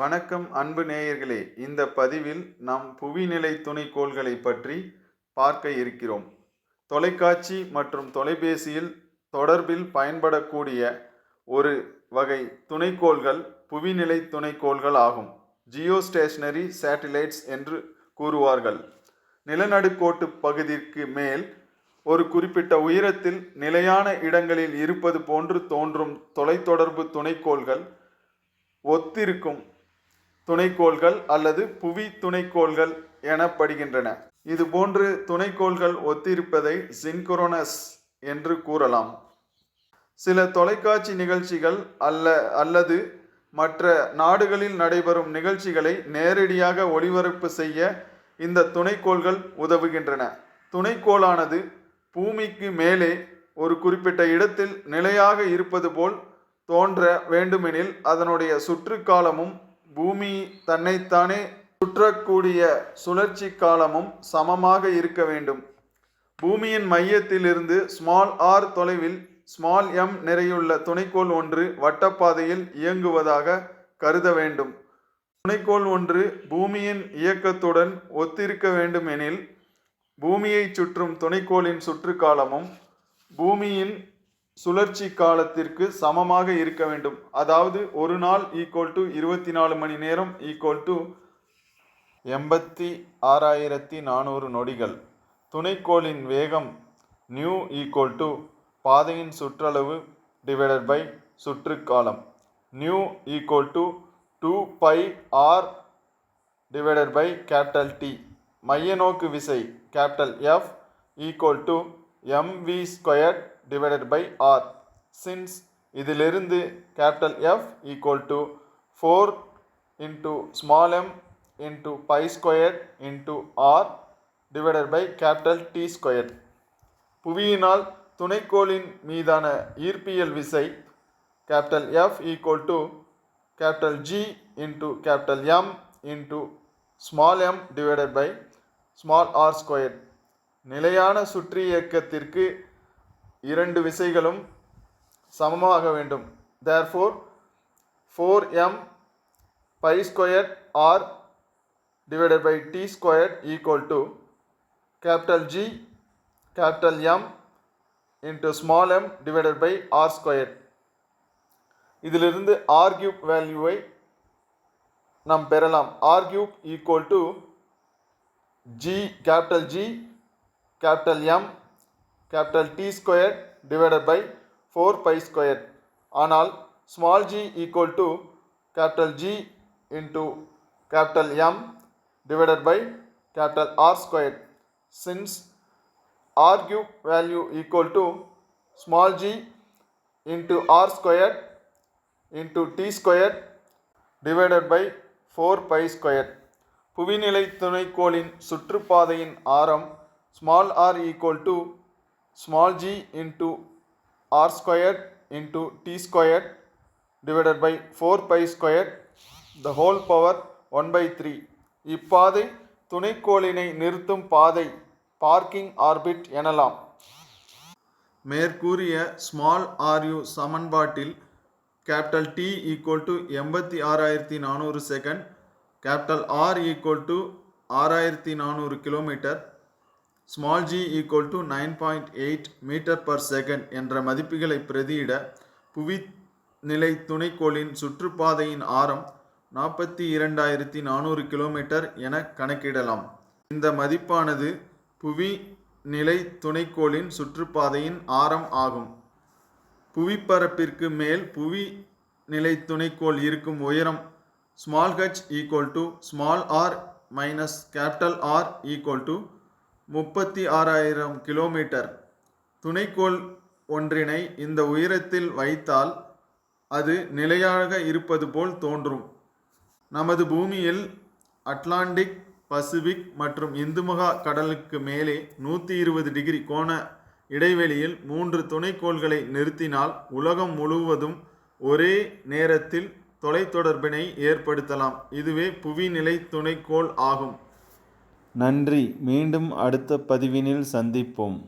வணக்கம் அன்பு நேயர்களே. இந்த பதிவில் நாம் புவிநிலை துணைக்கோள்களை பற்றி பார்க்க இருக்கிறோம். தொலைக்காட்சி மற்றும் தொலைபேசியில் தொடர்பில் பயன்படக்கூடிய ஒரு வகை துணைக்கோள்கள் புவிநிலை துணைக்கோள்கள் ஆகும். ஜியோ ஸ்டேஷனரி சேட்டிலைட்ஸ் என்று கூறுவார்கள். நிலநடுக்கோட்டு பகுதிக்கு மேல் ஒரு குறிப்பிட்ட உயரத்தில் நிலையான இடங்களில் இருப்பது போன்று தோன்றும் தொலைத்தொடர்பு துணைக்கோள்கள் ஒத்திருக்கும். துணைக்கோள்கள் அல்லது புவி துணைக்கோள்கள் எனப்படுகின்றன. இதுபோன்று துணைக்கோள்கள் ஒத்திருப்பதை சின்குரோனஸ் என்று கூறலாம். சில தொலைக்காட்சி நிகழ்ச்சிகள் அல்ல அல்லது மற்ற நாடுகளில் நடைபெறும் நிகழ்ச்சிகளை நேரடியாக ஒளிபரப்பு செய்ய இந்த துணைக்கோள்கள் உதவுகின்றன. துணைக்கோளானது பூமிக்கு மேலே ஒரு குறிப்பிட்ட இடத்தில் நிலையாக இருப்பது போல் தோன்ற வேண்டுமெனில் அதனுடைய சுற்றுக்காலமும் பூமி தன்னைத்தானே சுற்றக்கூடிய சுழற்சி காலமும் சமமாக இருக்க வேண்டும். பூமியின் மையத்திலிருந்து ஸ்மால் ஆர் தொலைவில் ஸ்மால் எம் நிறையுள்ள துணைக்கோள் ஒன்று வட்டப்பாதையில் இயங்குவதாக கருத வேண்டும். துணைக்கோள் ஒன்று பூமியின் இயக்கத்துடன் ஒத்திருக்க வேண்டுமெனில் பூமியை சுற்றும் துணைக்கோளின் சுற்றுக்காலமும் பூமியின் சுழற்சி காலத்திற்கு சமமாக இருக்க வேண்டும். அதாவது ஒரு நாள் ஈக்குவல் டு இருபத்தி நாலு மணி நேரம் ஈக்குவல் டு எண்பத்தி ஆறாயிரத்தி நானூறு நொடிகள். துணைக்கோளின் வேகம் நியூ ஈக்குவல் டு பாதையின் சுற்றளவு divided by சுற்றுக்காலம். New equal to two pi R divided by capital T மைய நோக்கு விசை capital F equal to M V square divided by R since இதிலிருந்து capital F equal to four into small M into pi square into R divided by capital T square புவியினால் துணைக்கோளின் மீதான ஈர்ப்பியல் விசை capital F equal to capital G into capital M into small M divided by small R square நிலையான சுற்றி இயக்கத்திற்கு இரண்டு விசைகளும் சமமாக வேண்டும். Therefore four M pi square R divided by T square equal to capital G capital M into small M divided by R square இதிலிருந்து R cube வேல்யூவை நாம் பெறலாம். R cube equal to G capital G capital M capital T square divided by four pi square ஆனால் small G equal to capital G into capital M divided by capital R square since R cube value equal to small G into R square into T square divided by four pi square புவிநிலை துணைக்கோளின் சுற்றுப்பாதையின் ஆரம் small R equal to small g into R squared into T squared divided by four pi squared the whole power one by three இப்பாதை துணைக்கோளினை நிறுத்தும் பாதை parking orbit எனலாம். மேற்கூறிய small ஆர்யூ சமன்பாட்டில் capital D equal to எண்பத்தி ஆறாயிரத்தி நானூறு second capital R equal to ஆறாயிரத்தி நானூறு kilometre small G equal to nine point eight metre per second என்ற மதிப்புகளை பிரதியிட புவி நிலை துணைக்கோளின் சுற்றுப்பாதையின் ஆரம் நாற்பத்தி இரண்டாயிரத்தி நானூறு கிலோமீட்டர் என கணக்கிடலாம். இந்த மதிப்பானது புவி நிலை துணைக்கோளின் சுற்றுப்பாதையின் ஆரம் ஆகும். புவிப்பரப்பிற்கு மேல் புவி நிலை துணைக்கோள் இருக்கும் உயரம் small H equal to small R minus capital R equal to முப்பத்தி ஆறாயிரம் கிலோமீட்டர் துணைக்கோள் ஒன்றினை இந்த உயரத்தில் வைத்தால் அது நிலையாக இருப்பது போல் தோன்றும். நமது பூமியில் அட்லாண்டிக் பசிபிக் மற்றும் இந்துமகா கடலுக்கு மேலே நூற்றி இருபது டிகிரி கோண இடைவெளியில் மூன்று துணைக்கோள்களை நிறுத்தினால் உலகம் முழுவதும் ஒரே நேரத்தில் தொலைத்தொடர்பினை ஏற்படுத்தலாம். இதுவே புவிநிலை துணைக்கோள் ஆகும். நன்றி. மீண்டும் அடுத்த பதிவினில் சந்திப்போம்.